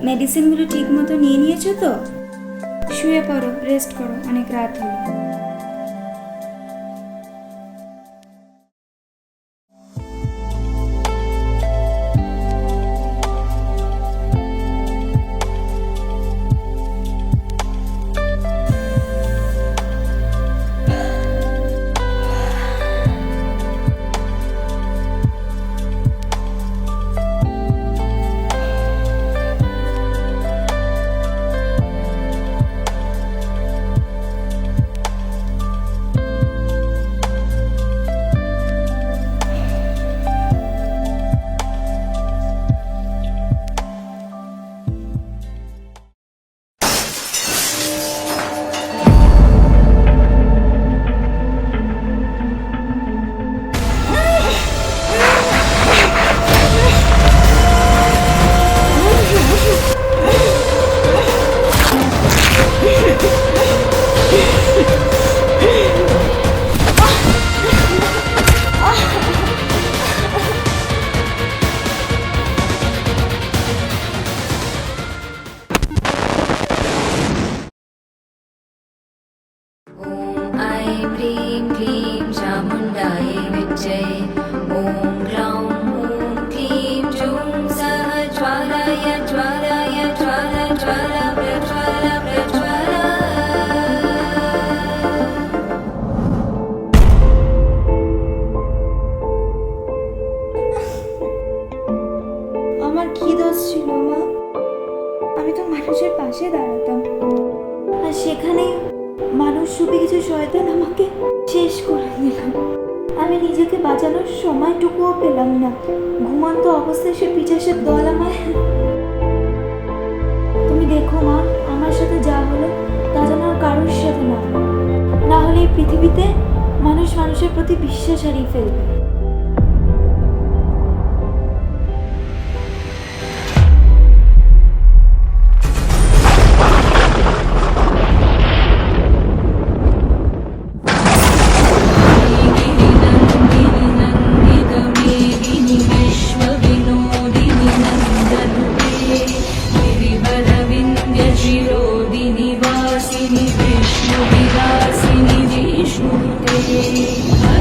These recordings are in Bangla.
মেডিসিনগুলো ঠিক মতো নিয়ে নিয়েছো তো? শুয়ে পড়ো রেস্ট করো অনেক রাত হলো। আমার কি দোষ ছিল, মা? আমি তো মানুষের পাশে দাঁড়াতাম। আর সেখানে মানুষ রূপে কিছু শয়তান আমাকে শেষ করে দিল আমি নিজেকে বাঁচানোর সময়টুকুও পেলাম না। ঘুমন্ত অবস্থায় সে পিছাসের দল আমায় তুমি দেখো মা, আমার সাথে যা হলো তা যেন কারোর সাথে না। না হলে এই পৃথিবীতে মানুষ মানুষের প্রতি বিশ্বাস হারিয়ে ফেলবে। 你。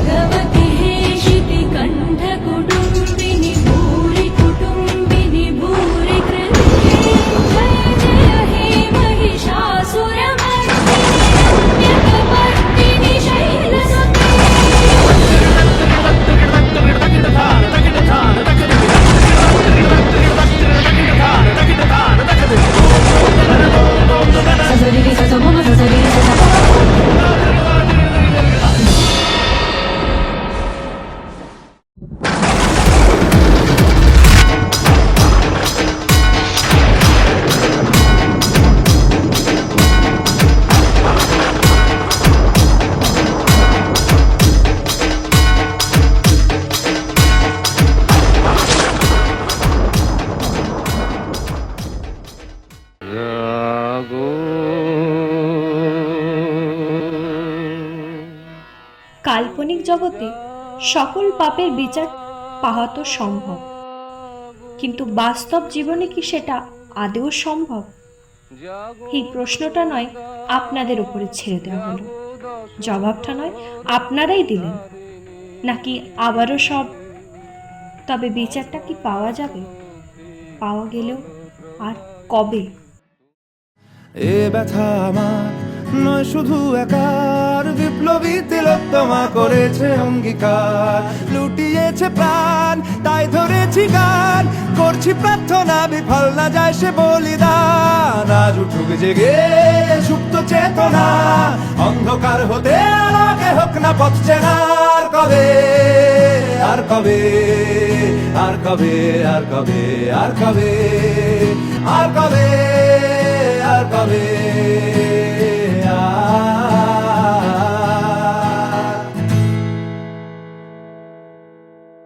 কাল্পনিক জগতে সকল পাপের বিচার পাওয়া তো সম্ভব। কিন্তু বাস্তব জীবনে কি সেটা আদেও সম্ভব? এই প্রশ্নটা নয়, আপনাদের উপরে ছেড়ে দেওয়া হলো। জবাবটা নয়, আপনারাই দিলেন। নাকি আবারও সব? তবে বিচারটা কি পাওয়া যাবে? পাওয়া গেলেও আর কবে? এ ব্যথা আমার, নয় শুধু একার বিপ্লবী তিলোত্তমা করেছে অঙ্গীকার। লুটিয়েছে প্রাণ, তাই ধরেছি গান। করছি প্রার্থনা, বিফল না যায় সে বলিদান। আজ উঠুক জেগে সুপ্ত চেতনা, অন্ধকার হতে আলোকে হোক না পথ চেনার। কবে, আর কবে আর কবে আর কবে আর কবে আর কবে আর কবে।